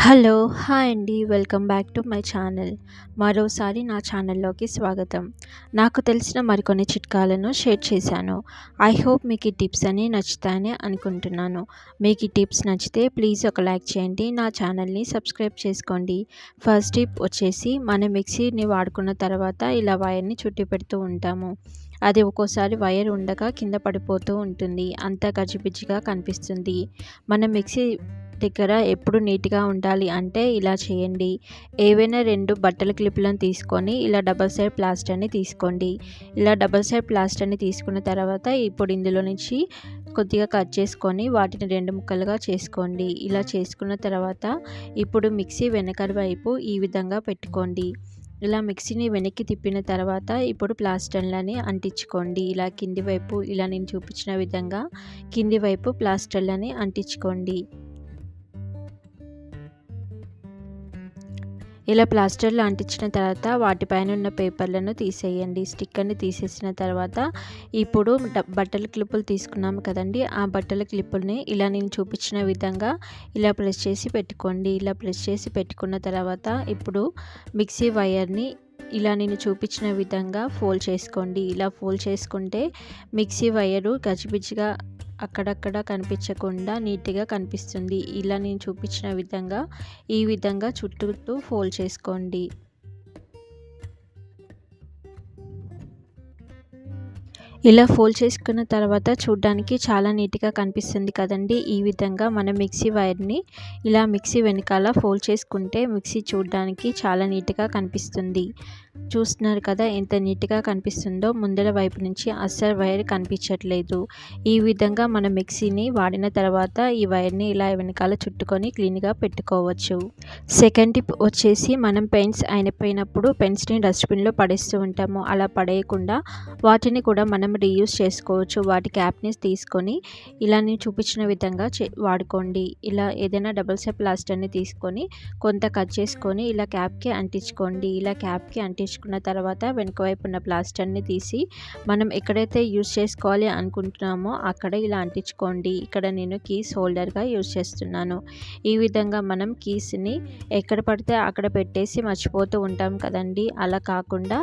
Hello hi అండి. Welcome back to my channel. మరోసారి నా ఛానల్లోకి స్వాగతం. నాకు తెలిసిన మరికొన్ని చిట్కాలను షేర్ చేశాను. ఐ హోప్ మీకు ఈ టిప్స్ అని నచ్చుతాయని అనుకుంటున్నాను. మీకు ఈ టిప్స్ నచ్చితే ప్లీజ్ ఒక లైక్ చేయండి. నా ఛానల్ని సబ్స్క్రైబ్ చేసుకోండి. ఫస్ట్ టిప్ వచ్చేసి మన మిక్సీని వాడుకున్న తర్వాత ఇలా వైర్ని చుట్టి పెడుతూ ఉంటాము. అది ఒక్కోసారి వైర్ ఉండగా కింద పడిపోతూ ఉంటుంది. అంతా గజిబిజిగా కనిపిస్తుంది. మన మిక్సీ దగ్గర ఎప్పుడు నీట్గా ఉండాలి అంటే ఇలా చేయండి. ఏవైనా రెండు బట్టల క్లిప్లను తీసుకొని ఇలా డబల్ సైడ్ ప్లాస్టర్ని తీసుకోండి. ఇలా డబల్ సైడ్ ప్లాస్టర్ని తీసుకున్న తర్వాత ఇప్పుడు ఇందులో నుంచి కొద్దిగా కట్ చేసుకొని వాటిని రెండు ముక్కలుగా చేసుకోండి. ఇలా చేసుకున్న తర్వాత ఇప్పుడు మిక్సీ వెనక వైపు ఈ విధంగా పెట్టుకోండి. ఇలా మిక్సీని వెనక్కి తిప్పిన తర్వాత ఇప్పుడు ప్లాస్టర్లని అంటించుకోండి. ఇలా కింది వైపు ఇలా నేను చూపించిన విధంగా కింది వైపు ప్లాస్టర్లని అంటించుకోండి. ఇలా ప్లాస్టర్లు అంటించిన తర్వాత వాటిపైన ఉన్న పేపర్లను తీసేయండి. స్టిక్కర్ని తీసేసిన తర్వాత ఇప్పుడు బట్టల క్లిప్పులు తీసుకున్నాము కదండి. ఆ బట్టల క్లిప్పుల్ని ఇలా నేను చూపించిన విధంగా ఇలా ప్రెస్ చేసి పెట్టుకోండి. ఇలా ప్రెస్ చేసి పెట్టుకున్న తర్వాత ఇప్పుడు మిక్సీ వైర్ని ఇలా నేను చూపించిన విధంగా ఫోల్డ్ చేసుకోండి. ఇలా ఫోల్డ్ చేసుకుంటే మిక్సీ వైరు గజిబిజిగా అక్కడక్కడ కనిపించకుండా నీట్గా కనిపిస్తుంది. ఇలా నేను చూపించిన విధంగా ఈ విధంగా చుట్టూ ఫోల్డ్ చేసుకోండి. ఇలా ఫోల్డ్ చేసుకున్న తర్వాత చూడ్డానికి చాలా నీట్గా కనిపిస్తుంది కదండి. ఈ విధంగా మన మిక్సీ వైర్ని ఇలా మిక్సీ వెనకాల ఫోల్డ్ చేసుకుంటే మిక్సీ చూడడానికి చాలా నీట్గా కనిపిస్తుంది. చూస్తున్నారు కదా ఎంత నీట్గా కనిపిస్తుందో. ముందర వైపు నుంచి అస్సలు వైర్ కనిపించట్లేదు. ఈ విధంగా మన మిక్సీని వాడిన తర్వాత ఈ వైర్ని ఇలా వెనకాల చుట్టుకొని క్లీన్గా పెట్టుకోవచ్చు. సెకండ్ టిప్ వచ్చేసి మనం పెన్స్ అయిపోయినప్పుడు పెన్స్ని డస్ట్బిన్లో పడేస్తూ ఉంటాము. అలా పడేయకుండా వాటిని కూడా మనం రీయూస్ చేసుకోవచ్చు. వాటి క్యాప్ని తీసుకొని ఇలా నేను చూపించిన విధంగా వాడుకోండి. ఇలా ఏదైనా డబుల్ సెప్ ప్లాస్టర్ని తీసుకొని కొంత కట్ చేసుకొని ఇలా క్యాప్కి అంటించుకోండి. ఇలా క్యాప్కి అంటి చేసుకున్న తర్వాత వెనుక వైపు ఉన్న ప్లాస్టర్ని తీసి మనం ఎక్కడైతే యూస్ చేసుకోవాలి అనుకుంటున్నామో అక్కడ ఇలా అంటించుకోండి. ఇక్కడ నేను కీస్ హోల్డర్గా యూస్ చేస్తున్నాను. ఈ విధంగా మనం కీస్ని ఎక్కడ పడితే అక్కడ పెట్టేసి మర్చిపోతూ ఉంటాం కదండి. అలా కాకుండా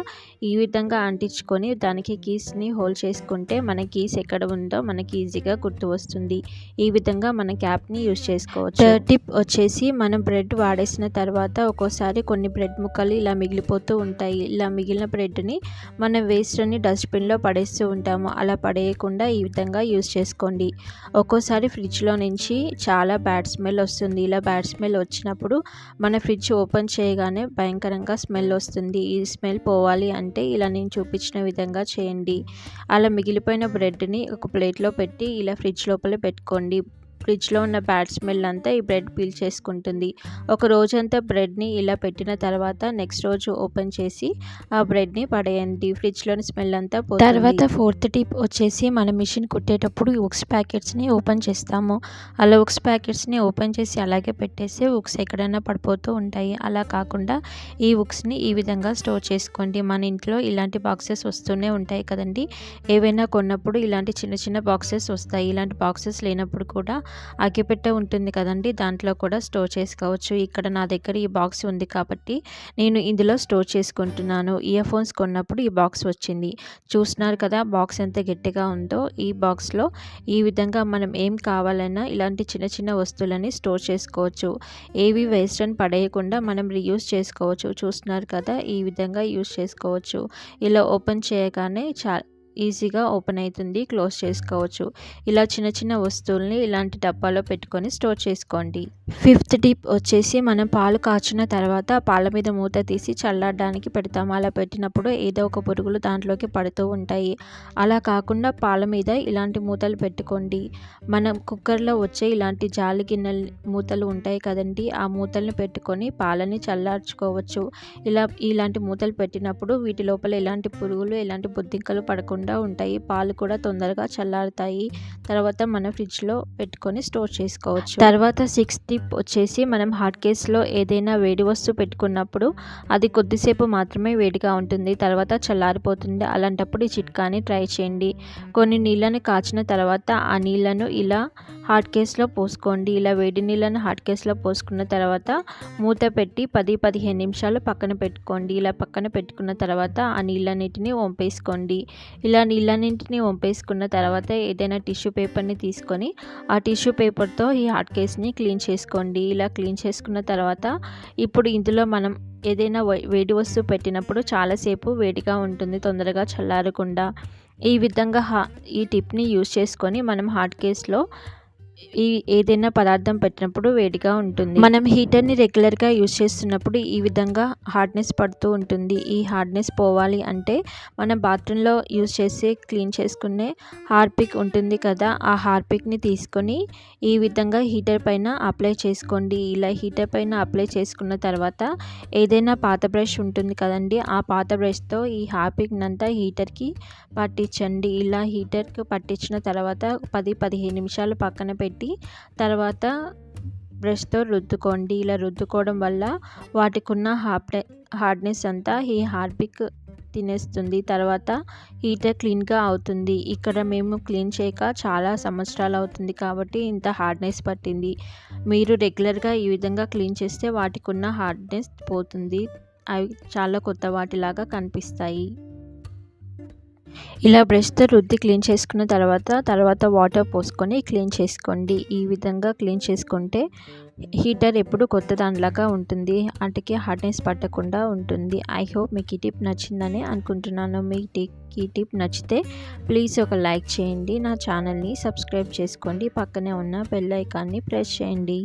ఈ విధంగా అంటించుకొని దానికి కీస్ని హోల్డ్ చేసుకుంటే మన కీస్ ఎక్కడ ఉందో మనకి ఈజీగా గుర్తు వస్తుంది. ఈ విధంగా మన క్యాప్ని యూస్ చేసుకోవచ్చు. టిప్ వచ్చేసి మనం బ్రెడ్ వాడేసిన తర్వాత ఒక్కోసారి కొన్ని బ్రెడ్ ముక్కలు ఇలా మిగిలిపోతూ ఉంటాయి. ఇలా మిగిలిన బ్రెడ్ని మనం వేస్ట్ అని డస్ట్బిన్లో పడేస్తూ ఉంటాము. అలా పడేయకుండా ఈ విధంగా యూస్ చేసుకోండి. ఒక్కోసారి ఫ్రిడ్జ్లో నుంచి చాలా బ్యాడ్ స్మెల్ వస్తుంది. ఇలా బ్యాడ్ స్మెల్ వచ్చినప్పుడు మన ఫ్రిడ్జ్ ఓపెన్ చేయగానే భయంకరంగా స్మెల్ వస్తుంది. ఈ స్మెల్ పోవాలి అంటే ఇలా నేను చూపించిన విధంగా చేయండి. అలా మిగిలిపోయిన బ్రెడ్ని ఒక ప్లేట్లో పెట్టి ఇలా ఫ్రిడ్జ్ లోపల పెట్టుకోండి. ఫ్రిడ్జ్లో ఉన్న బ్యాడ్ స్మెల్ అంతా ఈ బ్రెడ్ పీల్ చేసుకుంటుంది. ఒక రోజంతా బ్రెడ్ని ఇలా పెట్టిన తర్వాత నెక్స్ట్ రోజు ఓపెన్ చేసి ఆ బ్రెడ్ని పడేయండి. ఫ్రిడ్జ్లోని స్మెల్ అంతా తర్వాత ఫోర్త్ టిప్ వచ్చేసి మన మిషన్ కుట్టేటప్పుడు ఉక్స్ ప్యాకెట్స్ని ఓపెన్ చేస్తాము. అలా ఉక్స్ ప్యాకెట్స్ని ఓపెన్ చేసి అలాగే పెట్టేసి ఉక్స్ ఎక్కడైనా పడిపోతూ ఉంటాయి. అలా కాకుండా ఈ ఉక్స్ని ఈ విధంగా స్టోర్ చేసుకోండి. మన ఇంట్లో ఇలాంటి బాక్సెస్ వస్తూనే ఉంటాయి కదండి. ఏవైనా కొన్నప్పుడు ఇలాంటి చిన్న చిన్న బాక్సెస్ వస్తాయి. ఇలాంటి బాక్సెస్ లేనప్పుడు కూడా అగ్గిపెట్టె ఉంటుంది కదండి. దాంట్లో కూడా స్టోర్ చేసుకోవచ్చు. ఇక్కడ నా దగ్గర ఈ బాక్స్ ఉంది కాబట్టి నేను ఇందులో స్టోర్ చేసుకుంటున్నాను. ఇయర్ ఫోన్స్ కొన్నప్పుడు ఈ బాక్స్ వచ్చింది. చూస్తున్నారు కదా బాక్స్ ఎంత గట్టిగా ఉందో. ఈ బాక్స్లో ఈ విధంగా మనం ఏం కావాలన్నా ఇలాంటి చిన్న చిన్న వస్తువులని స్టోర్ చేసుకోవచ్చు. ఏవి వేస్ట్ అని పడేయకుండా మనం రీయూస్ చేసుకోవచ్చు. చూస్తున్నారు కదా ఈ విధంగా యూస్ చేసుకోవచ్చు. ఇలా ఓపెన్ చేయగానే చా ఈజీగా ఓపెన్ అవుతుంది క్లోజ్ చేసుకోవచ్చు. ఇలా చిన్న చిన్న వస్తువుల్ని ఇలాంటి డబ్బాలో పెట్టుకొని స్టోర్ చేసుకోండి. ఫిఫ్త్ టిప్ వచ్చేసి మనం పాలు కాచిన తర్వాత పాల మీద మూత తీసి చల్లడానికి పెడతాము అలా పెట్టినప్పుడు ఏదో ఒక పురుగులు దాంట్లోకి పడుతూ ఉంటాయి. అలా కాకుండా పాల మీద ఇలాంటి మూతలు పెట్టుకోండి. మనం కుక్కర్లో వచ్చే ఇలాంటి జాలి గిన్నెల మూతలు ఉంటాయి కదండి ఆ మూతల్ని పెట్టుకొని పాలని చల్లార్చుకోవచ్చు. ఇలా ఇలాంటి మూతలు పెట్టినప్పుడు వీటి లోపల ఎలాంటి పురుగులు ఎలాంటి బుద్ధింకలు పడకుండా లేకుండా ఉంటాయి. పాలు కూడా తొందరగా చల్లారుతాయి. తర్వాత మనం ఫ్రిడ్జ్లో పెట్టుకొని స్టోర్ చేసుకోవచ్చు. తర్వాత సిక్స్ టిప్ వచ్చేసి మనం హాట్ కేస్లో ఏదైనా వేడి వస్తువు పెట్టుకున్నప్పుడు అది కొద్దిసేపు మాత్రమే వేడిగా ఉంటుంది. తర్వాత చల్లారిపోతుంది. అలాంటప్పుడు ఈ చిట్కాని ట్రై చేయండి. కొన్ని నీళ్ళని కాచిన తర్వాత ఆ నీళ్ళను ఇలా హాట్ కేస్లో పోసుకోండి. ఇలా వేడి నీళ్ళను హాట్ కేస్లో పోసుకున్న తర్వాత మూత పెట్టి పది పదిహేను నిమిషాలు పక్కన పెట్టుకోండి. ఇలా పక్కన పెట్టుకున్న తర్వాత ఆ నీళ్ళన్నిటిని వంపేసుకోండి ఇలా నీళ్ళన్నింటిని వంపేసుకున్న తర్వాత ఏదైనా టిష్యూ పేపర్ని తీసుకొని ఆ టిష్యూ పేపర్తో ఈ హాట్ కేస్ని క్లీన్ చేసుకోండి. ఇలా క్లీన్ చేసుకున్న తర్వాత ఇప్పుడు ఇందులో మనం ఏదైనా వేడి వస్తువు పెట్టినప్పుడు చాలాసేపు వేడిగా ఉంటుంది తొందరగా చల్లారకుండా. ఈ విధంగా హా ఈ టిప్ని యూస్ చేసుకొని మనం హాట్ కేస్లో ఈ ఏదైనా పదార్థం పెట్టినప్పుడు వేడిగా ఉంటుంది. మనం హీటర్ని రెగ్యులర్గా యూజ్ చేస్తున్నప్పుడు ఈ విధంగా హార్డ్నెస్ పడుతూ ఉంటుంది. ఈ హార్డ్నెస్ పోవాలి అంటే మన బాత్రూంలో యూజ్ చేసే క్లీన్ చేసుకునే హార్పిక్ ఉంటుంది కదా ఆ హార్పిక్ని తీసుకొని ఈ విధంగా హీటర్ పైన అప్లై చేసుకోండి. ఇలా హీటర్ పైన అప్లై చేసుకున్న తర్వాత ఏదైనా పాత బ్రష్ ఉంటుంది కదండి ఆ పాత బ్రష్తో ఈ హార్పిక్నంతా హీటర్కి పట్టించండి. ఇలా హీటర్కి పట్టించిన తర్వాత పది పదిహేను నిమిషాలు పక్కన పెట్టి తర్వాత బ్రష్తో రుద్దుకోండి. ఇలా రుద్దుకోవడం వల్ల వాటికున్న హార్డ్ హార్డ్నెస్ అంతా ఈ హార్పిక్ తినేస్తుంది. తర్వాత హీటర్ క్లీన్గా అవుతుంది. ఇక్కడ మేము క్లీన్ చేయక చాలా సంవత్సరాలు అవుతుంది కాబట్టి ఇంత హార్డ్నెస్ పట్టింది. మీరు రెగ్యులర్గా ఈ విధంగా క్లీన్ చేస్తే వాటికి ఉన్న హార్డ్నెస్ పోతుంది. అవి చాలా కొత్త వాటిలాగా కనిపిస్తాయి. ఇలా బ్రష్తో రుద్ది క్లీన్ చేసుకున్న తర్వాత తర్వాత వాటర్ పోసుకొని క్లీన్ చేసుకోండి. ఈ విధంగా క్లీన్ చేసుకుంటే హీటర్ ఎప్పుడు కొత్త దానిలాగా ఉంటుంది. వాటికి హార్డ్నెస్ పట్టకుండా ఉంటుంది. ఐ హోప్ మీకు ఈ టిప్ నచ్చిందని అనుకుంటున్నాను. మీకు ఈ టిప్ నచ్చితే ప్లీజ్ ఒక లైక్ చేయండి. నా ఛానల్ని సబ్స్క్రైబ్ చేసుకోండి. పక్కనే ఉన్న బెల్ ఐకాన్ని ప్రెస్ చేయండి.